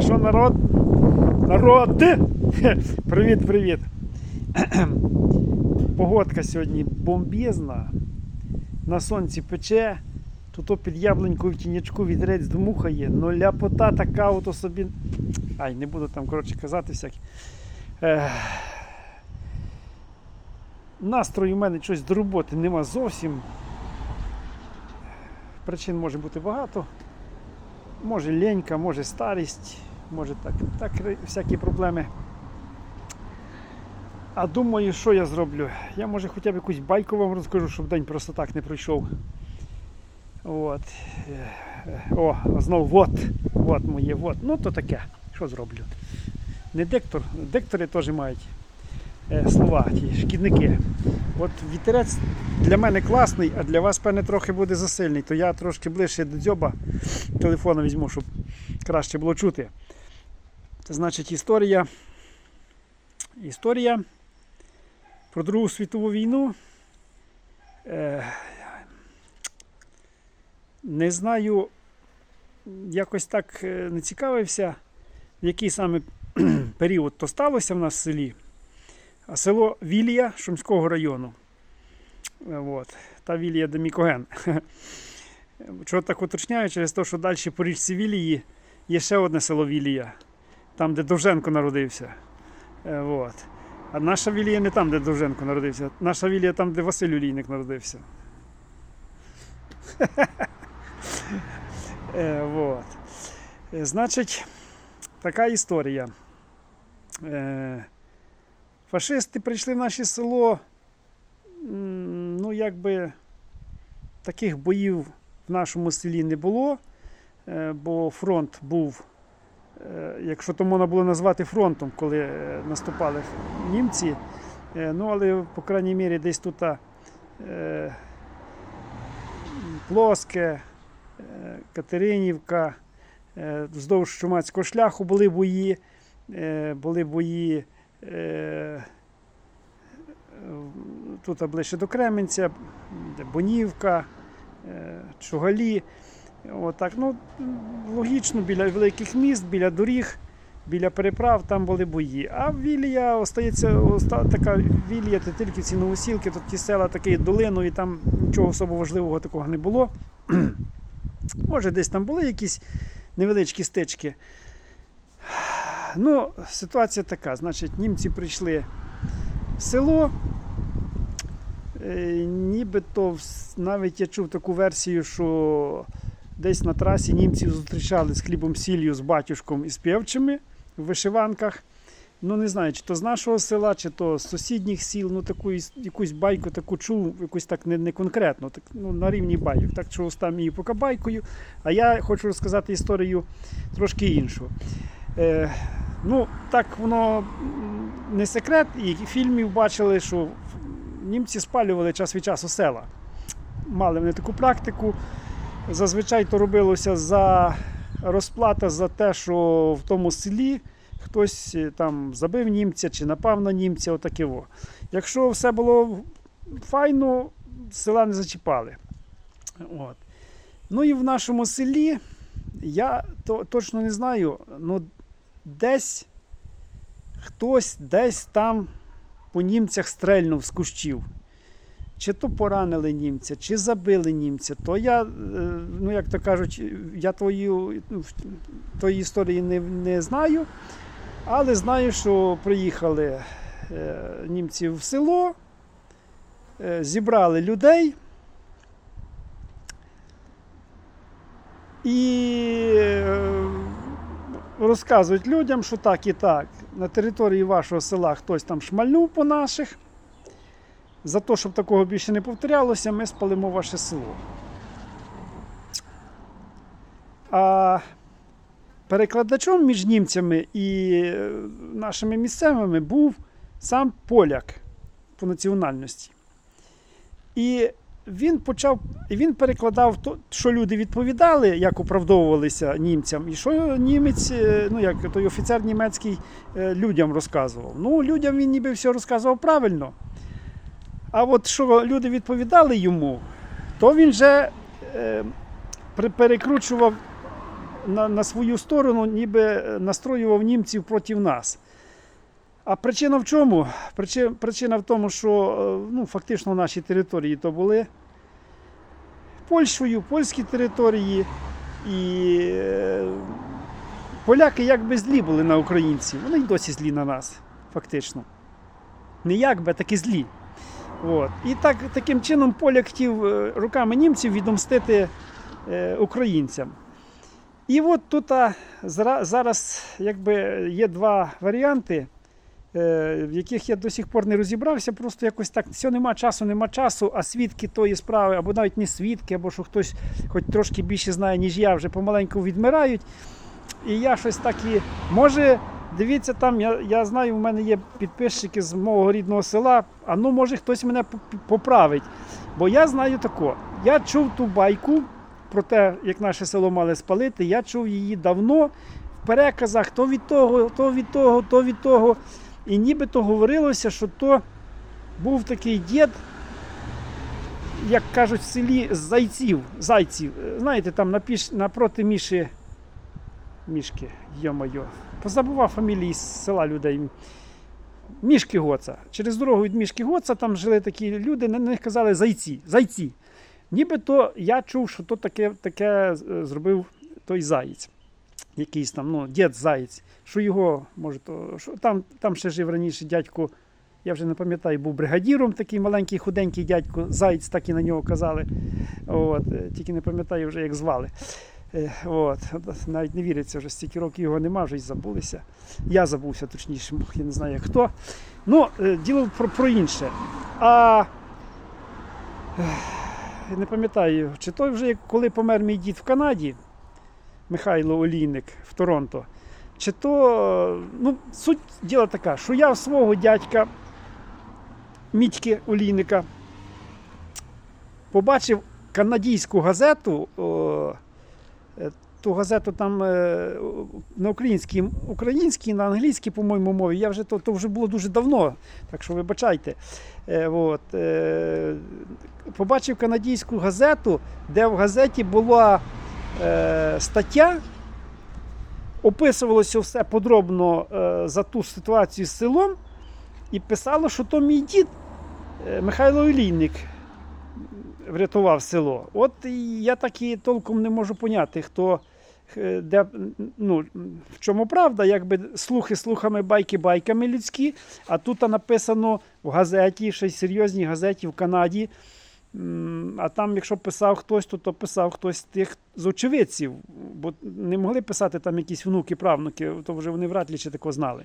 Що народ? Народ! Привіт, привіт! Погодка сьогодні бомбезна. На сонці пече. Тут під яблунькою в тінячку вітрець дмухає. Ну ляпота така ото собі. Ай, не буду там коротше казати всякі. Ех. Настрою у мене щось до роботи нема зовсім. Причин може бути багато. Може лінька, може старість, може так, так всякі проблеми. А думаю, що я зроблю? Я може хоча б якусь байку вам розкажу, щоб день просто так не пройшов. От. О, знову вот. Вот моє вот. Ну то таке. Що зроблю? Не диктор. Диктори теж мають е, слова, ті шкідники. От вітерець для мене класний, а для вас, певне, трохи буде засильний, то я трошки ближче до дзьоба телефона візьму, щоб краще було чути. Це значить історія. Історія про Другу світову війну. Е, не знаю, якось так е, не цікавився, в який саме період то сталося в нас в селі. А село Вілія Шумського району. Е, От. Та Вілія де Мікоген. Чого так уточняю, через те, що далі по річці Вілії є ще одне село Вілія, там, де Довженко народився. Е, От. А наша Вілія не там, де Довженко народився. Наша Вілія там, де Василь Олійник народився. Е, Вот. Е, Значить, така історія. Е, Фашисти прийшли в наше село. Ну, якби таких боїв в нашому селі не було, е, бо фронт був, е, якщо то можна було назвати фронтом, коли е, наступали німці. Е, Ну, але, по крайній мірі, десь тут е, Плоске, е, Катеринівка, е, вздовж Чумацького шляху були бої, е, були бої. е, Тут ближче до Кременця, Бонівка, е, Чугалі. Отак, ну, логічно, біля великих міст, біля доріг, біля переправ там були бої. А Вілія остається оста, така Вілія, це тільки ці новосілки, тут ті села такі долиною, і там нічого особо важливого такого не було. Може, десь там були якісь невеличкі стички. Ну, ситуація така. Значить, німці прийшли в село. Е, Нібито навіть я чув таку версію, що десь на трасі німців зустрічали з хлібом сіллю, з батюшком і з півчими в вишиванках. Ну, не знаю, чи то з нашого села, чи то з сусідніх сіл. Ну, таку якусь байку таку чув, якусь так не, не конкретно, так, ну, на рівні байок. Так що там її поки байкою. А я хочу розказати історію трошки іншу. Е, ну, так воно не секрет, і фільмів бачили, що німці спалювали час від часу села. Мали вони таку практику. Зазвичай то робилося за розплата за те, що в тому селі хтось е, там забив німця чи напав на німця, отаке во. Якщо все було файно, села не зачіпали. От. Ну і в нашому селі я то, точно не знаю, ну десь хтось десь там по німцях стрельнув з кущів. Чи то поранили німця, чи забили німця, то я, е, ну як то кажуть, я твою, ну, тої історії не, не знаю, але знаю, що приїхали е, німці в село, е, зібрали людей. І розказують людям, що так і так. На території вашого села хтось там шмальнув по наших. За те, щоб такого більше не повторялося, ми спалимо ваше село. А перекладачом між німцями і е, нашими місцевими був сам поляк по національності. І він почав, він перекладав то, що люди відповідали, як оправдовувалися німцям, і що німець, е, ну як той офіцер німецький е, людям розказував. Ну, людям він ніби все розказував правильно. А от що люди відповідали йому, то він вже е, перекручував на, на свою сторону, ніби е, настроював німців проти нас. А причина в чому? Причина, причина в тому, що е, ну, фактично наші території то були Польщею, польські території. І е, поляки якби злі були на українців. Вони й досі злі на нас, фактично. Не якби, так і злі. От. І так, таким чином поляк хотів е, руками німців відомстити е, українцям. І от тут зараз якби, є два варіанти, е, в яких я до сих пор не розібрався. Просто якось так, все нема часу, нема часу, а свідки тої справи, або навіть не свідки, або що хтось хоч трошки більше знає, ніж я, вже помаленьку відмирають. І я щось так і. Може, дивіться, там, я, я знаю, у мене є підписчики з мого рідного села, а ну може хтось мене поправить. Бо я знаю тако. Я чув ту байку про те, як наше село мали спалити. Я чув її давно в переказах то від того, то від того, то від того. І нібито говорилося, що то був такий дід, як кажуть в селі, з зайців. зайців. Знаєте, там напроти Міші. Мішки, йо-моє. Позабував фамілії з села людей. Мішки Гоца. Через дорогу від Мішки Гоца там жили такі люди, на них казали зайці. зайці. Нібито я чув, що то таке, таке е, зробив той заєць. Якийсь там, ну, дід заєць. Що його, може, то, що, там, там ще жив раніше дядько, я вже не пам'ятаю, був бригадіром, такий маленький худенький дядько, заєць, так і на нього казали. От, е, тільки не пам'ятаю вже, як звали. От, навіть не віриться, вже стільки років його нема, вже й забулися. Я забувся точніше, я не знаю хто. Ну, е, діло про, про інше. А не пам'ятаю, чи той вже коли помер мій дід в Канаді, Михайло Олійник в Торонто, чи то, ну, суть діла така, що я свого дядька Мітьки Олійника побачив канадійську газету. О, ту газету там е, на українській, українській, на англійській, по-моєму, мові. Я вже то, то вже було дуже давно, так що вибачайте. Е, от, е, побачив канадійську газету, де в газеті була е, стаття. Описувалося все подробно е, за ту ситуацію з селом, і писало, що то мій дід е, Михайло Олійник врятував село. От я так і толком не можу поняти, хто е, де, ну, в чому правда, якби слухи слухами, байки байками людські, а тут написано в газеті, ще й серйозній газеті в Канаді. А там, якщо писав хтось, то, то писав хтось тих з очевидців, бо не могли писати там якісь внуки, правнуки, то вже вони вряд ли чи тако знали.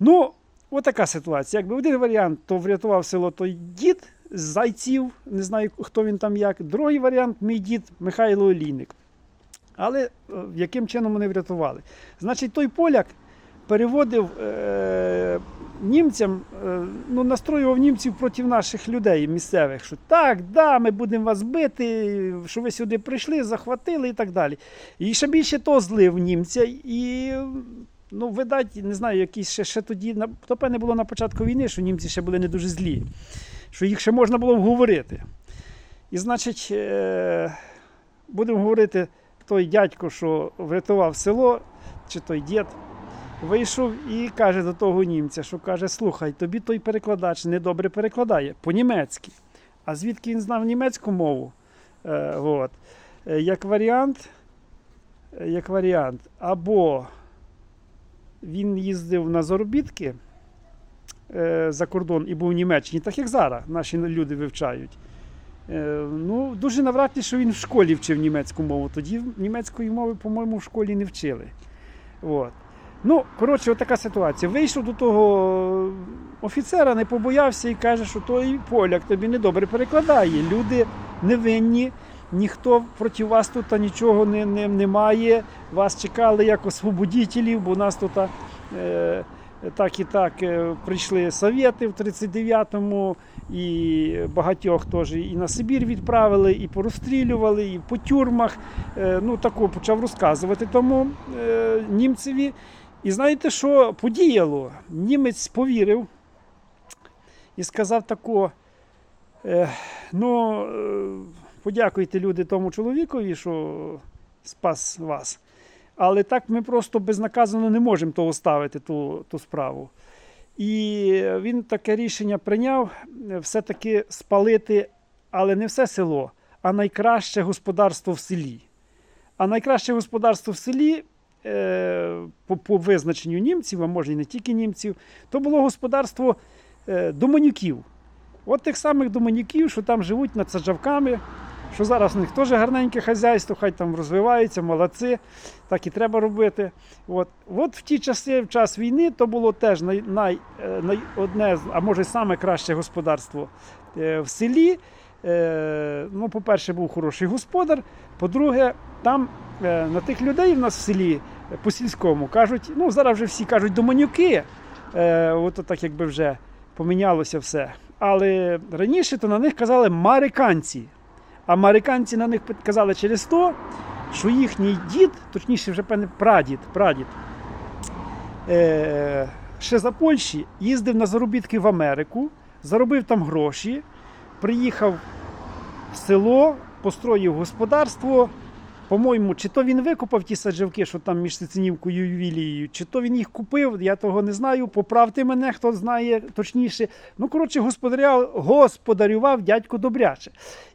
Ну, отака ситуація. Якби один варіант, то врятував село той дід зайців, не знаю, хто він там як. Другий варіант мій дід Михайло Олійник. Але е, яким чином вони врятували? Значить, той поляк переводив е, німцям, е, ну, настроював німців проти наших людей місцевих, що так, да, ми будемо вас бити, що ви сюди прийшли, захватили і так далі. І ще більше то злив німця. І, ну, видать, не знаю, якісь ще, ще тоді, то певне було на початку війни, що німці ще були не дуже злі, що їх ще можна було вговорити. І значить, е, будемо говорити, той дядько, що врятував село, чи той дід, вийшов і каже до того німця, що каже: слухай, тобі той перекладач недобре перекладає по-німецьки. А звідки він знав німецьку мову? Е, от. Е, Як варіант, як варіант, або він їздив на заробітки за кордон і був в Німеччині, так як зараз наші люди вивчають. Е, Ну, дуже навряд чи, що він в школі вчив німецьку мову. Тоді німецької мови, по-моєму, в школі не вчили. От. Ну, коротше, така ситуація. Вийшов до того офіцера, не побоявся і каже, що той поляк тобі недобре перекладає. Люди невинні, ніхто проти вас тут нічого не, не, немає. Вас чекали як освободітелів, бо нас тут е, так і так е, прийшли совєти в 39-му, і багатьох теж і на Сибір відправили, і порозстрілювали, і по тюрмах. Е, ну, тако почав розказувати тому е, німцеві. І знаєте, що подіяло? Німець повірив і сказав тако. Ну, подякуйте люди тому чоловікові, що спас вас. Але так ми просто безнаказано не можемо того ставити, ту, ту справу. І він таке рішення прийняв е, все-таки спалити, але не все село, а найкраще господарство в селі. А найкраще господарство в селі, е, по, по визначенню німців, а може і не тільки німців, то було господарство е, доманюків. От тих самих доманюків, що там живуть над саджавками, що зараз в них теж гарненьке хазяйство, хай там розвиваються, молодці, так і треба робити. От, от в ті часи, в час війни, то було теж най, най, е, най, одне, а може саме краще господарство е, в селі. Е, ну, по-перше, був хороший господар. По-друге, там на тих людей в нас в селі по сільському кажуть, ну зараз вже всі кажуть доманюки. От так якби вже помінялося все. Але раніше то на них казали мариканці. Американці на них казали через то, що їхній дід, точніше, вже певне прадід, прадід, е, ще за Польщі їздив на заробітки в Америку, заробив там гроші, приїхав в село, построїв господарство. По-моєму, чи то він викопав ті саджавки, що там між Сицинівкою і Вілією, чи то він їх купив, я того не знаю. Поправте мене, хто знає точніше. Ну, коротше, господарював, дядько добряче.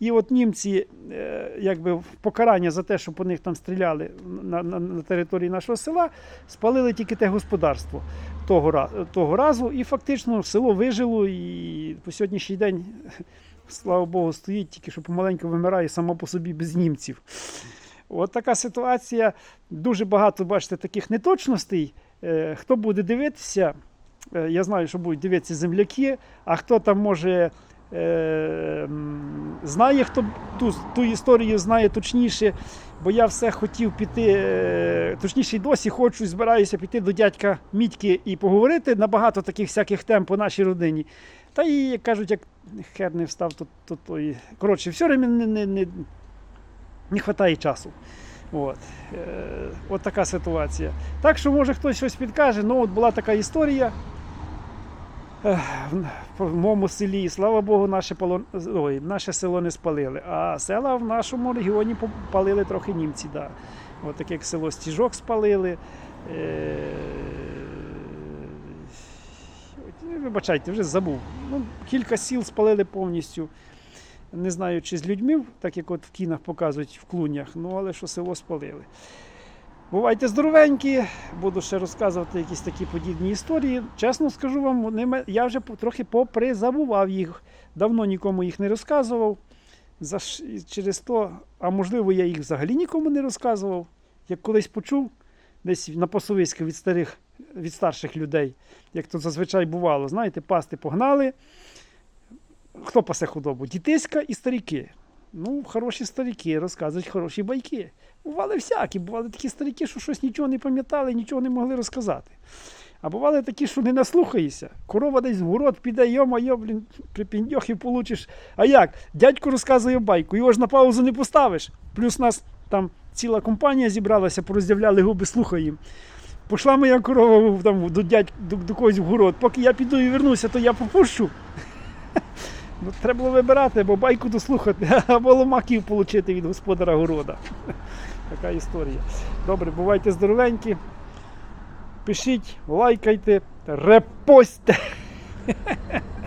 І от німці, е, якби в покарання за те, що по них там стріляли на, на, на території нашого села, спалили тільки те господарство того, того разу. І фактично село вижило, і по сьогоднішній день, слава Богу, стоїть, тільки що помаленьку вимирає само по собі без німців. От така ситуація. Дуже багато, бачите, таких неточностей. Е, Хто буде дивитися, е, я знаю, що будуть дивитися земляки, а хто там може е, знає, хто ту, ту історію знає точніше, бо я все хотів піти, точніше, досі хочу, збираюся піти до дядька Мітьки і поговорити на багато таких всяких тем по нашій родині. Та і кажуть, як хер не встав, то, то, то і... коротше, все не, не, не, не вистачає часу. От. Е, от така ситуація. Так що, може, хтось щось підкаже. Ну, от була така історія. В моєму селі, слава Богу, наше, полон... Ой, наше село не спалили. А села в нашому регіоні попалили трохи німці. Да. От таке як село Стіжок спалили. Е... Вибачайте, вже забув. Ну, кілька сіл спалили повністю. Не знаю, чи з людьми, так як от в кінах показують в клунях, ну але що село спалили. Бувайте здоровенькі, буду ще розказувати якісь такі подібні історії. Чесно скажу вам, вони я вже трохи попризабував їх. Давно нікому їх не розказував. За, через то, а можливо, я їх взагалі нікому не розказував. Як колись почув десь на пасовиську від старих, від старших людей, як то зазвичай бувало. Знаєте, пасти погнали. Хто пасе худобу? Дітиська і старіки. Ну, хороші старіки, розказують хороші байки. Бували всякі, бували такі старіки, що щось нічого не пам'ятали, нічого не могли розказати. А бували такі, що не наслухаєшся. Корова десь в город піде, йо-моє, блін, припіндьохи получиш. А як? Дядько розказує байку, його ж на паузу не поставиш. Плюс нас там ціла компанія зібралася, пороздявляли губи, слухаємо. Пішла моя корова там, до, дядь, до, до когось в город. Поки я піду і вернуся, то я попущу. Ну, треба було вибирати, або байку дослухати, або ломаків отримати від господара города. Така історія. Добре, бувайте здоровенькі. Пишіть, лайкайте, репостьте.